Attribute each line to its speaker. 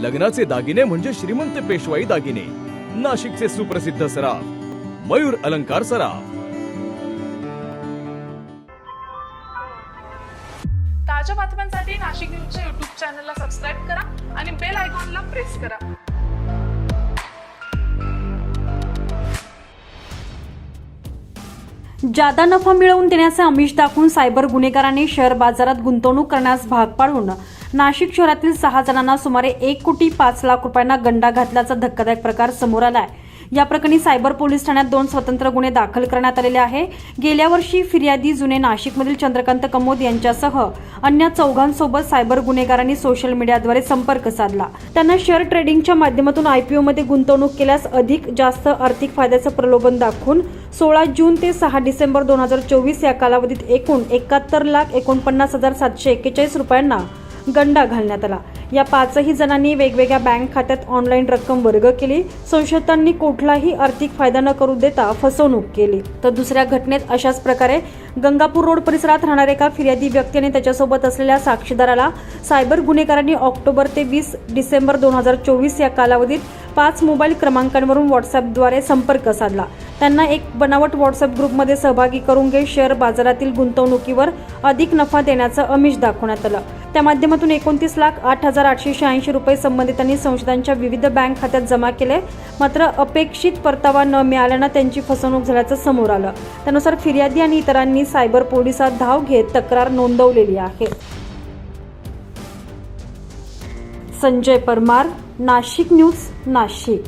Speaker 1: लग्नाचे दागिने म्हणजे श्रीमंत पेशवाई दागिने. नाशिकचे सुप्रसिद्ध सराफ मयूर अलंकार सराफ.
Speaker 2: ताज्या बातम्यांसाठी नाशिक न्यूजच्या युट्यूब चॅनलला सबस्क्राईब करा आणि बेल आयकॉनला प्रेस करा.
Speaker 3: जादा नफा मिळवून देण्याचे आमिष दाखवून सायबर गुन्हेगारांनी शेअर बाजारात गुंतवणूक करण्यास भाग पाडून नाशिक शहरातील सहा जणांना सुमारे एक कोटी पाच लाख रुपयांना गंडा घातल्याचा धक्कादायक प्रकार समोर आला आहे या प्रकरणी सायबर पोलीस ठाण्यात दोन स्वतंत्र गुन्हे दाखल करण्यात आलेले आहे. गेल्या वर्षी फिर्यादी जुने नाशिकमधील चंद्रकांत कमोद यांच्यासह अन्य चौघांसोबत सायबर गुन्हेगारांनी सोशल मीडियाद्वारे संपर्क साधला. त्यांना शेअर ट्रेडिंगच्या माध्यमातून आयपीओ मध्ये गुंतवणूक केल्यास अधिक जास्त आर्थिक फायद्याचं प्रलोभन दाखवून सोळा जून ते सहा डिसेंबर दोन हजार चोवीस या कालावधीत एकूण एकाहत्तर लाख एकोणपन्नास हजार सातशे एक्केचाळीस रुपयांना गंडा घालण्यात आला. या पाचही जणांनी वेगवेगळ्या बँक खात्यात ऑनलाईन रक्कम वर्ग केली. संशयितांनी कुठलाही आर्थिक फायदा न करू देता फसवणूक केली. तर दुसऱ्या घटनेत अशाच प्रकारे गंगापूर रोड परिसरात राहणाऱ्या एका फिर्यादी व्यक्तीने त्याच्यासोबत असलेल्या साक्षीदाराला सायबर गुन्हेगारांनी ऑक्टोबर ते वीस डिसेंबर दोन हजार चोवीस या कालावधीत पाच मोबाईल क्रमांकांवरून व्हॉट्सअपद्वारे संपर्क साधला. त्यांना एक बनावट व्हॉट्सअप ग्रुपमध्ये सहभागी करून घेत शेअर बाजारातील गुंतवणुकीवर अधिक नफा देण्याचं अमिष दाखवण्यात आलं. त्या माध्यमातून एकोणतीस लाख आठ हजार आठशे शहाऐंशी रुपये संबंधितांनी संशोधनाच्या विविध बँक खात्यात जमा केले. मात्र अपेक्षित परतावा न मिळाल्यानं त्यांची फसवणूक झाल्याचं समोर आलं. त्यानुसार फिर्यादी आणि इतरांनी सायबर पोलिसात धाव घेत तक्रार नोंदवलेली आहे. संजय परमार नाशिक न्यूज नाशिक.